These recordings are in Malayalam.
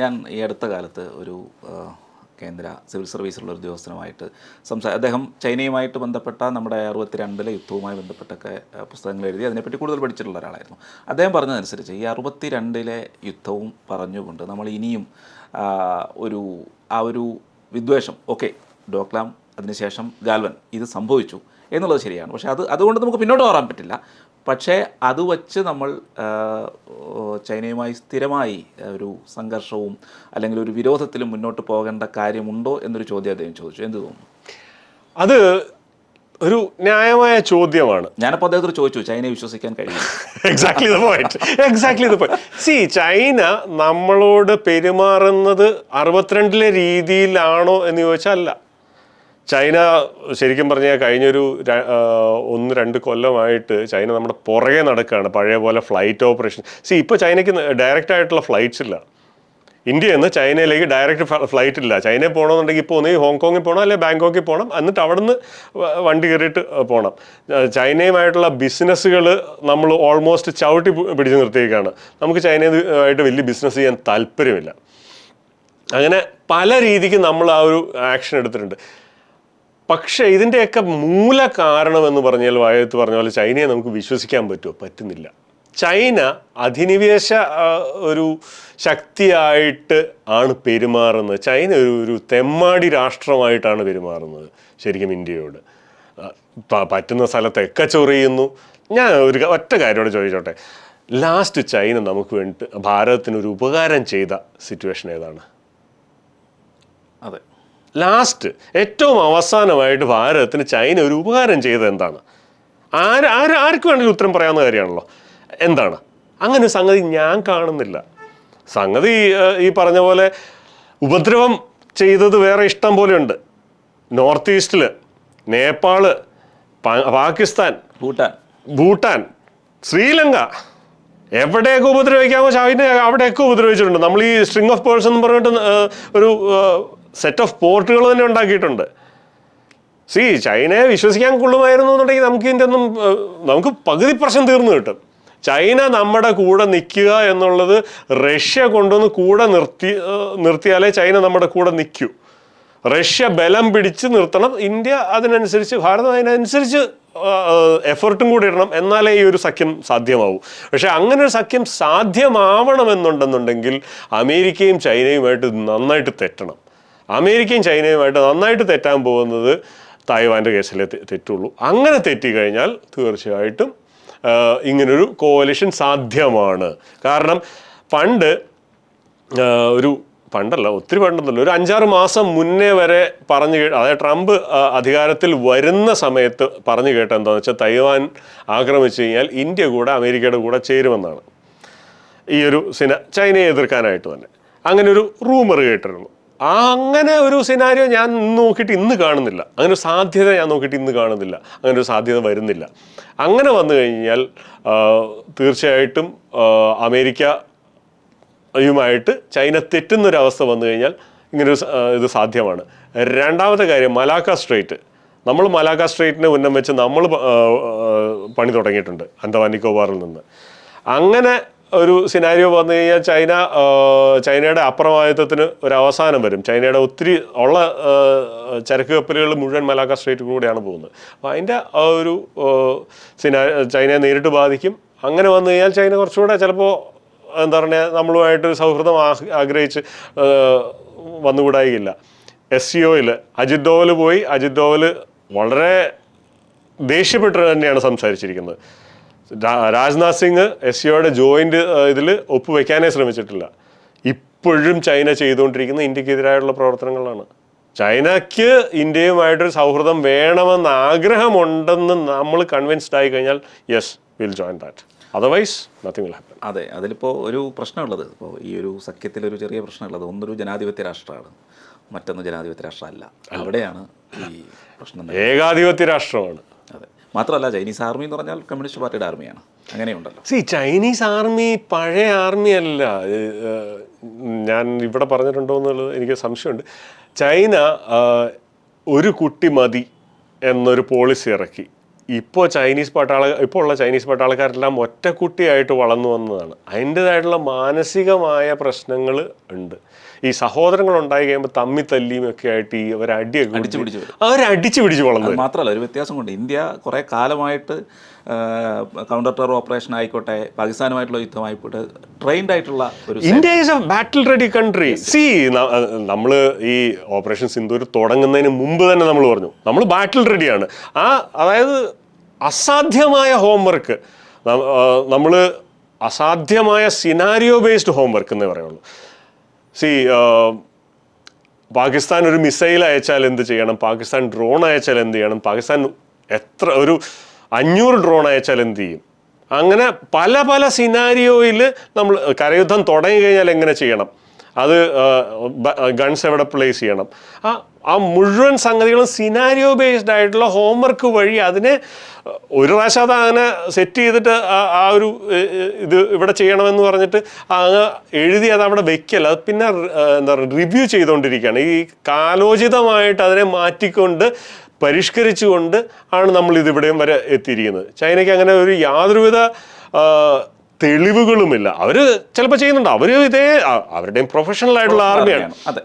ഞാൻ ഈ അടുത്ത കാലത്ത് ഒരു കേന്ദ്ര സിവിൽ സർവീസിലുള്ള ഒരു ഉദ്യോഗസ്ഥനുമായിട്ട് സംസാ അദ്ദേഹം ചൈനയുമായിട്ട് ബന്ധപ്പെട്ട നമ്മുടെ അറുപത്തിരണ്ടിലെ യുദ്ധവുമായി ബന്ധപ്പെട്ടൊക്കെ പുസ്തകങ്ങൾ എഴുതി അതിനെപ്പറ്റി കൂടുതൽ പഠിച്ചിട്ടുള്ള ഒരാളായിരുന്നു. അദ്ദേഹം പറഞ്ഞതനുസരിച്ച് ഈ അറുപത്തിരണ്ടിലെ യുദ്ധവും പറഞ്ഞുകൊണ്ട് നമ്മൾ ഇനിയും ഒരു ആ ഒരു വിദ്വേഷം ഓക്കെ ഡോക്ലാം അതിനുശേഷം ഗാൽവൻ ഇത് സംഭവിച്ചു എന്നുള്ളത് ശരിയാണ്. പക്ഷേ അത് അതുകൊണ്ട് നമുക്ക് പിന്നോട്ട് മാറാൻ പറ്റില്ല. പക്ഷേ അത് വച്ച് നമ്മൾ ചൈനയുമായി സ്ഥിരമായി ഒരു സംഘർഷവും അല്ലെങ്കിൽ ഒരു വിരോധത്തിലും മുന്നോട്ട് പോകേണ്ട കാര്യമുണ്ടോ എന്നൊരു ചോദ്യം അദ്ദേഹം ചോദിച്ചു. എന്ത് തോന്നുന്നു? അത് ഒരു ന്യായമായ ചോദ്യമാണ്. ഞാനപ്പോൾ അദ്ദേഹത്തോട് ചോദിച്ചു ചൈനയെ വിശ്വസിക്കാൻ കഴിയും exactly the point exactly the point see China നമ്മളോട് പെരുമാറുന്നത് അറുപത്തിരണ്ടിലെ രീതിയിലാണോ എന്ന് ചോദിച്ചാൽ അല്ല. ചൈന ശരിക്കും പറഞ്ഞാൽ കഴിഞ്ഞൊരു ഒന്ന് രണ്ട് കൊല്ലമായിട്ട് ചൈന നമ്മുടെ പുറകെ നടക്കുകയാണ്. പഴയ പോലെ ഫ്ലൈറ്റ് ഓപ്പറേഷൻ സി ഇപ്പോൾ ചൈനയ്ക്ക് ഡയറക്റ്റ് ആയിട്ടുള്ള ഫ്ലൈറ്റ്സ് ഇല്ല. ഇന്ത്യയിൽ നിന്ന് ചൈനയിലേക്ക് ഡയറക്റ്റ് ഫ്ലൈറ്റ് ഇല്ല. ചൈനയിൽ പോകണമെന്നുണ്ടെങ്കിൽ ഇപ്പോൾ ഒന്നുകിൽ ഹോങ്കോങ്ങിൽ പോകണം അല്ലെങ്കിൽ ബാങ്കോക്കിൽ പോകണം. എന്നിട്ട് അവിടുന്ന് നിന്ന് വണ്ടി കയറിയിട്ട് പോകണം. ചൈനയുമായിട്ടുള്ള ബിസിനസ്സുകൾ നമ്മൾ ഓൾമോസ്റ്റ് ചവിട്ടി പിടിച്ച് നിർത്തിയേക്കാണ് നമുക്ക് ചൈനയുമായിട്ട് വലിയ ബിസിനസ് ചെയ്യാൻ താല്പര്യമില്ല. അങ്ങനെ പല രീതിക്ക് നമ്മൾ ആ ഒരു ആക്ഷൻ എടുത്തിട്ടുണ്ട്. പക്ഷേ ഇതിന്റെയൊക്കെ മൂല കാരണം എന്ന് പറഞ്ഞാൽ വായത്ത് പറഞ്ഞ പോലെ ചൈനയെ നമുക്ക് വിശ്വസിക്കാൻ പറ്റുമോ? പറ്റുന്നില്ല. ചൈന അധിനിവേശ ഒരു ശക്തിയായിട്ട് ആണ് പെരുമാറുന്നത്. ചൈന ഒരു ഒരു തെമ്മാടി രാഷ്ട്രമായിട്ടാണ് പെരുമാറുന്നത് ശരിക്കും ഇന്ത്യയോട്. പറ്റുന്ന സ്ഥലത്തൊക്കെ ചൊറിയുന്നു. ഞാൻ ഒരു ഒറ്റ കാര്യമോട് ചോദിച്ചോട്ടെ. ലാസ്റ്റ് ചൈന നമുക്ക് വേണ്ടി ഭാരതത്തിന് ഒരു ഉപകാരം ചെയ്ത സിറ്റുവേഷൻ ഏതാണ്? അതെ. ലാസ്റ്റ് ഏറ്റവും അവസാനമായിട്ട് ഭാരതത്തിന് ചൈന ഒരു ഉപകാരം ചെയ്തത് എന്താണ്? ആര് ആര് ആർക്ക് വേണമെങ്കിലും ഉത്തരം പറയാവുന്ന കാര്യമാണല്ലോ. എന്താണ്? അങ്ങനെ സംഗതി ഞാൻ കാണുന്നില്ല. സംഗതി ഈ പറഞ്ഞ പോലെ ഉപദ്രവം ചെയ്തത് വേറെ ഇഷ്ടം പോലെയുണ്ട്. നോർത്ത് ഈസ്റ്റിൽ നേപ്പാൾ പാകിസ്ഥാൻ ഭൂട്ടാൻ. ഭൂട്ടാൻ ശ്രീലങ്ക എവിടെയൊക്കെ ഉപദ്രവിക്കാമോ ചൈന അവിടെയൊക്കെ ഉപദ്രവിച്ചിട്ടുണ്ട്. നമ്മൾ ഈ സ്ട്രിങ് ഓഫ് പേഴ്സ് എന്ന് പറഞ്ഞിട്ട് ഒരു സെറ്റ് ഓഫ് പോർട്ടുകൾ തന്നെ ഉണ്ടാക്കിയിട്ടുണ്ട്. സി ചൈനയെ വിശ്വസിക്കാൻ കൊള്ളുമായിരുന്നു എന്നുണ്ടെങ്കിൽ നമുക്ക് ഇതിന്റെ ഒന്നും നമുക്ക് പകുതി പ്രശ്നം തീർന്നു കിട്ടും. ചൈന നമ്മുടെ കൂടെ നിൽക്കുക എന്നുള്ളത് റഷ്യ കൊണ്ടുവന്ന് കൂടെ നിർത്തി നിർത്തിയാലേ ചൈന നമ്മുടെ കൂടെ നിൽക്കൂ. റഷ്യ ബലം പിടിച്ച് നിർത്തണം. ഇന്ത്യ അതിനനുസരിച്ച് ഭാരതം അതിനനുസരിച്ച് എഫർട്ടും കൂടി ഇടണം. എന്നാലേ ഈ ഒരു സഖ്യം സാധ്യമാവൂ. പക്ഷേ അങ്ങനെ ഒരു സഖ്യം സാധ്യമാവണമെന്നുണ്ടെന്നുണ്ടെങ്കിൽ അമേരിക്കയും ചൈനയുമായിട്ട് നന്നായിട്ട് തെറ്റണം. അമേരിക്കയും ചൈനയുമായിട്ട് നന്നായിട്ട് തെറ്റാൻ പോകുന്നത് തായ്വാന്റെ കേസിലെ തെറ്റുള്ളൂ. അങ്ങനെ തെറ്റിക്കഴിഞ്ഞാൽ തീർച്ചയായിട്ടും ഇങ്ങനൊരു കോലിഷൻ സാധ്യമാണ്. കാരണം പണ്ട് ഒരു പണ്ടല്ല ഒത്തിരി പണ്ടെന്നല്ല ഒരു അഞ്ചാറ് മാസം മുന്നേ വരെ പറഞ്ഞു കേ അതായത് ട്രംപ് അധികാരത്തിൽ വരുന്ന സമയത്ത് പറഞ്ഞു കേട്ട എന്താണെന്ന് വെച്ചാൽ തൈവാൻ ആക്രമിച്ചു കഴിഞ്ഞാൽ ഇന്ത്യ കൂടെ അമേരിക്കയുടെ കൂടെ ചേരുമെന്നാണ്. ഈ ഒരു സിന ചൈനയെ എതിർക്കാനായിട്ട് തന്നെ. അങ്ങനെ ഒരു റൂമർ കേട്ടിരുന്നു. അങ്ങനെ ഒരു സിനാരിയോ ഞാൻ നോക്കിയിട്ട് ഇന്ന് കാണുന്നില്ല. അങ്ങനെ ഒരു സാധ്യത ഞാൻ നോക്കിയിട്ട് ഇന്ന് കാണുന്നില്ല. അങ്ങനെ ഒരു സാധ്യത വരുന്നില്ല. അങ്ങനെ വന്നു കഴിഞ്ഞാൽ തീർച്ചയായിട്ടും അമേരിക്ക യുമായിട്ട് ചൈന തെറ്റുന്നൊരവസ്ഥ വന്നു കഴിഞ്ഞാൽ ഇങ്ങനൊരു ഇത് സാധ്യമാണ്. രണ്ടാമത്തെ കാര്യം മലാക്ക സ്ട്രേറ്റ്. നമ്മൾ മലാക്ക സ്ട്രേറ്റിനെ ഉന്നം വെച്ച് നമ്മൾ പണി തുടങ്ങിയിട്ടുണ്ട് അന്തമാൻ നിക്കോബാറിൽ നിന്ന്. അങ്ങനെ ഒരു സിനാരിയോ വന്നു കഴിഞ്ഞാൽ ചൈന ചൈനയുടെ അപ്രമാദിത്വത്തിന് ഒരു അവസാനം വരും. ചൈനയുടെ ഒത്തിരി ഉള്ള ചരക്ക് കപ്പലുകൾ മുഴുവൻ മലാക്ക സ്ട്രേറ്റ് കൂടെയാണ് പോകുന്നത്. അപ്പോൾ അതിന്റെ ആ ഒരു സിനാ ചൈനയെ നേരിട്ട് ബാധിക്കും. അങ്ങനെ വന്നു കഴിഞ്ഞാൽ ചൈന കുറച്ചുകൂടെ ചിലപ്പോൾ എന്താ പറയുക നമ്മളുമായിട്ട് സൗഹൃദം ആഗ്രഹിച്ച് വന്നുകൂടായില്ല. എസ് സി ഒയിൽ അജിത് ഡോവൽ പോയി. അജിത് ഡോവൽ വളരെ ദേഷ്യപ്പെട്ട് തന്നെയാണ് സംസാരിച്ചിരിക്കുന്നത്. രാജ്നാഥ് സിംഗ് എസ് സിഒയുടെ ജോയിന്റ് ഇതിൽ ഒപ്പുവെക്കാനേ ശ്രമിച്ചിട്ടില്ല. ഇപ്പോഴും ചൈന ചെയ്തുകൊണ്ടിരിക്കുന്ന ഇന്ത്യക്കെതിരായുള്ള പ്രവർത്തനങ്ങളാണ്. ചൈനയ്ക്ക് ഇന്ത്യയുമായിട്ടൊരു സൗഹൃദം വേണമെന്ന് ആഗ്രഹമുണ്ടെന്ന് നമ്മൾ കൺവിൻസ്ഡ് ആയി കഴിഞ്ഞാൽ yes will join that otherwise nothing will happen അതെ അതിലിപ്പോൾ ഒരു പ്രശ്നമുള്ളത്. ഇപ്പോൾ ഈ ഒരു സഖ്യത്തിൽ ഒരു ചെറിയ പ്രശ്നമുള്ളത്. ഒന്നൊരു ജനാധിപത്യ രാഷ്ട്രമാണ്. മറ്റൊന്ന് ജനാധിപത്യ രാഷ്ട്രമല്ല. അവിടെയാണ് ഈ പ്രശ്നം. ഏകാധിപത്യ രാഷ്ട്രമാണ്. മാത്രമല്ല ചൈനീസ് ആർമി എന്ന് പറഞ്ഞാൽ കമ്മ്യൂണിസ്റ്റ് പാർട്ടിയുടെ ആർമിയാണ്. അങ്ങനെയുണ്ടല്ലോ. സി ചൈനീസ് ആർമി പഴയ ആർമി അല്ല. ഞാൻ ഇവിടെ പറഞ്ഞിട്ടുണ്ടോ എന്നുള്ളത് എനിക്ക് സംശയമുണ്ട്. ചൈന ഒരു കുട്ടി മതി എന്നൊരു പോളിസി ഇറക്കി. ഇപ്പോൾ ചൈനീസ് പട്ടാള ഇപ്പോൾ ഉള്ള ചൈനീസ് പട്ടാളക്കാരെല്ലാം ഒറ്റക്കുട്ടിയായിട്ട് വളർന്നു വന്നതാണ്. അതിന്റെതായിട്ടുള്ള മാനസികമായ പ്രശ്നങ്ങൾ ഉണ്ട്. ഈ സഹോദരങ്ങൾ ഉണ്ടായി കഴിയുമ്പോൾ തമ്മി തല്ലിയും ഒക്കെ ആയിട്ട് ഈ അവർ അടിയൊക്കെ അടിച്ചു പിടിച്ചു. അവർ അടിച്ചു പിടിച്ചു വളർന്നു മാത്രമല്ല ഒരു വ്യത്യാസം കൊണ്ട് ഇന്ത്യ കുറേ കാലമായിട്ട് കൗണ്ടർ ടെറർ ഓപ്പറേഷൻ ആയിക്കോട്ടെ പാകിസ്ഥാനുമായിട്ടുള്ള യുദ്ധമായിക്കോട്ടെ ട്രെയിൻഡ് ആയിട്ടുള്ള ഒരു India is a battle ready country see നമ്മൾ ഈ ഓപ്പറേഷൻ സിന്ദൂർ തുടങ്ങുന്നതിന് മുമ്പ് തന്നെ നമ്മൾ പറഞ്ഞു. നമ്മൾ ബാറ്റിൽ റെഡിയാണ് ആ അതായത് അസാധ്യമായ ഹോംവർക്ക് നമ്മൾ അസാധ്യമായ സിനാരിയോ ബേസ്ഡ് ഹോംവർക്ക് എന്നേ പറയുള്ളൂ. സി പാകിസ്ഥാൻ ഒരു മിസൈൽ അയച്ചാൽ എന്ത് ചെയ്യണം? പാകിസ്ഥാൻ ഡ്രോൺ അയച്ചാൽ എന്ത് ചെയ്യണം? പാകിസ്ഥാൻ എത്ര ഒരു അഞ്ഞൂറ് ഡ്രോൺ അയച്ചാൽ എന്ത് ചെയ്യും? അങ്ങനെ പല പല സിനാരിയോയിൽ നമ്മൾ കരയുദ്ധം തുടങ്ങി കഴിഞ്ഞാൽ എങ്ങനെ ചെയ്യണം? അത് ഗൺസ് എവിടെ പ്ലേസ് ചെയ്യണം? ആ ആ മുഴുവൻ സംഗതികളും സിനാരിയോ ബേസ്ഡ് ആയിട്ടുള്ള ഹോംവർക്ക് വഴി അതിനെ ഒരു പ്രാവശ്യം അത് അങ്ങനെ സെറ്റ് ചെയ്തിട്ട് ആ- ഒരു ഇത് ഇവിടെ ചെയ്യണമെന്ന് പറഞ്ഞിട്ട് അങ്ങ് എഴുതി അത് അവിടെ വെക്കല്ല അത് പിന്നെ എന്താ പറയുക റിവ്യൂ ചെയ്തുകൊണ്ടിരിക്കുകയാണ്. ഈ കാലോചിതമായിട്ട് അതിനെ മാറ്റിക്കൊണ്ട് പരിഷ്കരിച്ചുകൊണ്ട് ആണ് നമ്മൾ ഇതിവിടെയും വരെ എത്തിയിരിക്കുന്നത്. ചൈനയ്ക്ക് അങ്ങനെ ഒരു യാതൊരുവിധ തെളിവുകളുമില്ല. അവർ ചിലപ്പോൾ ചെയ്യുന്നുണ്ട് അവർ ഇതേ അവരുടെയും പ്രൊഫഷണൽ ആയിട്ടുള്ള ആർമിയാണ് അതെ.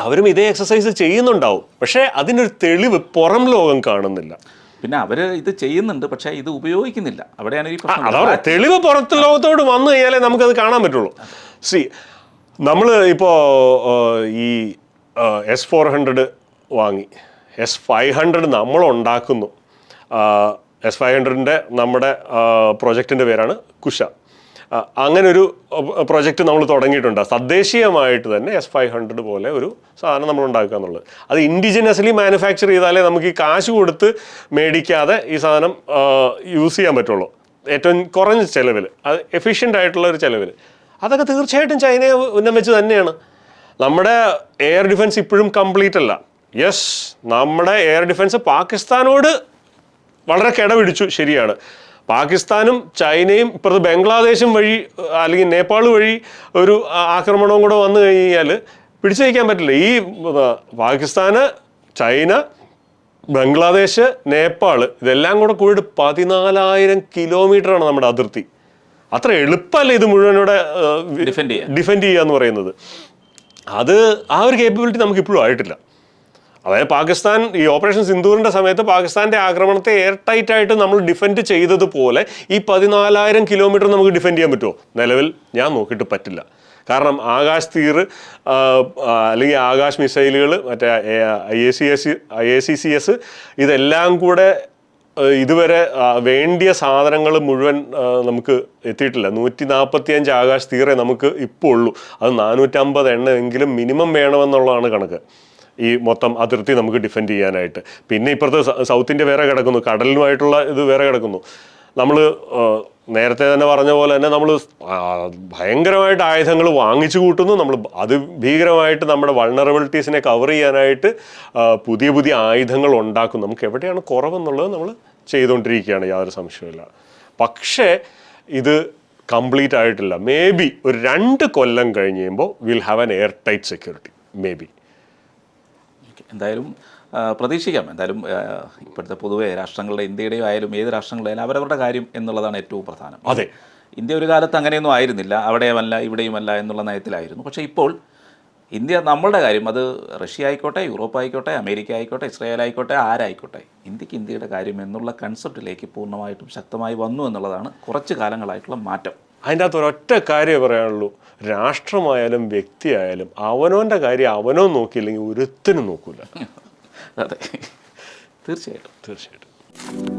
അവരും ഇതേ എക്സസൈസ് ചെയ്യുന്നുണ്ടാവും. പക്ഷേ അതിനൊരു തെളിവ് പുറം ലോകം കാണുന്നില്ല. പിന്നെ അവർ ഇത് ചെയ്യുന്നുണ്ട് പക്ഷേ ഇത് ഉപയോഗിക്കുന്നില്ല. അവിടെയാണ് ഈ പ്രശ്നം തെളിവ് പുറത്ത് ലോകത്തോട് വന്നു കഴിഞ്ഞാലേ നമുക്കത് കാണാൻ പറ്റുള്ളൂ. സി നമ്മൾ ഇപ്പോൾ ഈ എസ് ഫോർ ഹൺഡ്രഡ് വാങ്ങി. എസ് ഫൈവ് ഹൺഡ്രഡ് നമ്മൾ ഉണ്ടാക്കുന്നു എസ് ഫൈവ് ഹൺഡ്രഡിന്റെ നമ്മുടെ പ്രൊജക്റ്റിന്റെ പേരാണ് കുഷ ആ, അങ്ങനെ ഒരു പ്രൊജക്റ്റ് നമ്മൾ തുടങ്ങിയിട്ടുണ്ട്. തദ്ദേശീയമായിട്ട് തന്നെ എസ് ഫൈവ് ഹൺഡ്രഡ് പോലെ ഒരു സാധനം നമ്മൾ ഉണ്ടാക്കുക എന്നുള്ളത്. അത് ഇൻഡിജിനസ്ലി മാനുഫാക്ചർ ചെയ്താലേ നമുക്ക് ഈ കാശ് കൊടുത്ത് മേടിക്കാതെ ഈ സാധനം യൂസ് ചെയ്യാൻ പറ്റുള്ളൂ. ഏറ്റവും കുറഞ്ഞ ചിലവിൽ അത് എഫിഷ്യന്റ് ആയിട്ടുള്ള ഒരു ചിലവിൽ അതൊക്കെ തീർച്ചയായിട്ടും ചൈനയെ ഉന്നം വെച്ച് തന്നെയാണ്. നമ്മുടെ എയർ ഡിഫൻസ് ഇപ്പോഴും കംപ്ലീറ്റ് അല്ല. യെസ് നമ്മുടെ എയർ ഡിഫൻസ് പാകിസ്ഥാനോട് വളരെ കിടപിടിച്ചു ശരിയാണ്. പാകിസ്ഥാനും ചൈനയും ഇപ്പുറത്ത് ബംഗ്ലാദേശും വഴി അല്ലെങ്കിൽ നേപ്പാൾ വഴി ഒരു ആക്രമണവും കൂടെ വന്നു കഴിഞ്ഞാൽ പിടിച്ചു വയ്ക്കാൻ പറ്റില്ല. ഈ പാകിസ്ഥാന് ചൈന ബംഗ്ലാദേശ് നേപ്പാൾ ഇതെല്ലാം കൂടെ കൂടിയിട്ട് പതിനാലായിരം കിലോമീറ്ററാണ് നമ്മുടെ അതിർത്തി. അത്ര എളുപ്പമല്ല ഇത് മുഴുവനോടെ. ഡിഫെൻഡ് ചെയ്യുക എന്ന് പറയുന്നത്. അത് ആ ഒരു കേപ്പബിലിറ്റി നമുക്ക് ഇപ്പോഴും ആയിട്ടില്ല. അതായത് പാകിസ്ഥാൻ ഈ ഓപ്പറേഷൻ സിന്ദൂറിന്റെ സമയത്ത് പാകിസ്ഥാന്റെ ആക്രമണത്തെ എയർ ടൈറ്റ് ആയിട്ട് നമ്മൾ ഡിഫെൻഡ് ചെയ്തതുപോലെ ഈ പതിനാലായിരം കിലോമീറ്റർ നമുക്ക് ഡിഫെൻഡ് ചെയ്യാൻ പറ്റുമോ? നിലവിൽ ഞാൻ നോക്കിയിട്ട് പറ്റില്ല. കാരണം ആകാശ് തീർ അല്ലെങ്കിൽ ആകാശ് മിസൈലുകൾ മറ്റേ I A C S I A C C S ഇതെല്ലാം കൂടെ ഇതുവരെ വേണ്ടിയ സാധനങ്ങൾ മുഴുവൻ നമുക്ക് എത്തിയിട്ടില്ല. നൂറ്റി നാൽപ്പത്തി അഞ്ച് ആകാശ് തീരെ നമുക്ക് ഇപ്പോൾ ഉള്ളൂ. അത് നാനൂറ്റമ്പത് എണ്ണ എങ്കിലും മിനിമം വേണമെന്നുള്ളതാണ് കണക്ക്. ഈ മൊത്തം അതിർത്തി നമുക്ക് ഡിഫെൻഡ് ചെയ്യാനായിട്ട്. പിന്നെ ഇപ്പുറത്ത് സൗത്തിന്റെ വേറെ കിടക്കുന്നു. കടലിനുമായിട്ടുള്ള ഇത് വേറെ കിടക്കുന്നു. നമ്മൾ നേരത്തെ തന്നെ പറഞ്ഞ പോലെ തന്നെ നമ്മൾ ഭയങ്കരമായിട്ട് ആയുധങ്ങൾ വാങ്ങിച്ചു കൂട്ടുന്നു. നമ്മൾ അത് ഭീകരമായിട്ട് നമ്മുടെ വൾണറബിലിറ്റീസിനെ കവർ ചെയ്യാനായിട്ട് പുതിയ പുതിയ ആയുധങ്ങൾ ഉണ്ടാക്കും നമുക്ക് എവിടെയാണ് കുറവെന്നുള്ളത് നമ്മൾ ചെയ്തുകൊണ്ടിരിക്കുകയാണ്. യാതൊരു സംശയമില്ല പക്ഷേ ഇത് കംപ്ലീറ്റ് ആയിട്ടില്ല. മേ ബി ഒരു രണ്ട് കൊല്ലം കഴിഞ്ഞ് കഴിയുമ്പോൾ will have an air tight security may be എന്തായാലും പ്രതീക്ഷിക്കാം. എന്തായാലും ഇപ്പോഴത്തെ പൊതുവെ രാഷ്ട്രങ്ങളുടെ ഇന്ത്യയുടെയും ആയാലും ഏത് രാഷ്ട്രങ്ങളുടെ ആയാലും അവരവരുടെ കാര്യം എന്നുള്ളതാണ് ഏറ്റവും പ്രധാനം. അതെ. ഇന്ത്യ ഒരു കാലത്ത് അങ്ങനെയൊന്നും ആയിരുന്നില്ല. അവിടെയുമല്ല ഇവിടെയുമല്ല എന്നുള്ള നയത്തിലായിരുന്നു. പക്ഷേ ഇപ്പോൾ ഇന്ത്യ നമ്മളുടെ കാര്യം അത് റഷ്യ ആയിക്കോട്ടെ യൂറോപ്പ് ആയിക്കോട്ടെ അമേരിക്ക ആയിക്കോട്ടെ ഇസ്രായേൽ ആയിക്കോട്ടെ ആരായിക്കോട്ടെ ഇന്ത്യയ്ക്ക് ഇന്ത്യയുടെ കാര്യം എന്നുള്ള കൺസെപ്റ്റിലേക്ക് പൂർണമായിട്ടും ശക്തമായി വന്നു എന്നുള്ളതാണ് കുറച്ച് കാലങ്ങളായിട്ടുള്ള മാറ്റം. അതിന്റെ അകത്ത് ഒരൊറ്റ കാര്യമേ പറയാനുള്ളൂ. രാഷ്ട്രമായാലും വ്യക്തിയായാലും അവനോന്റെ കാര്യം അവനോ നോക്കിയില്ലെങ്കിൽ ഒരുത്തിനും നോക്കൂല. അതെ. തീർച്ചയായിട്ടും. തീർച്ചയായിട്ടും.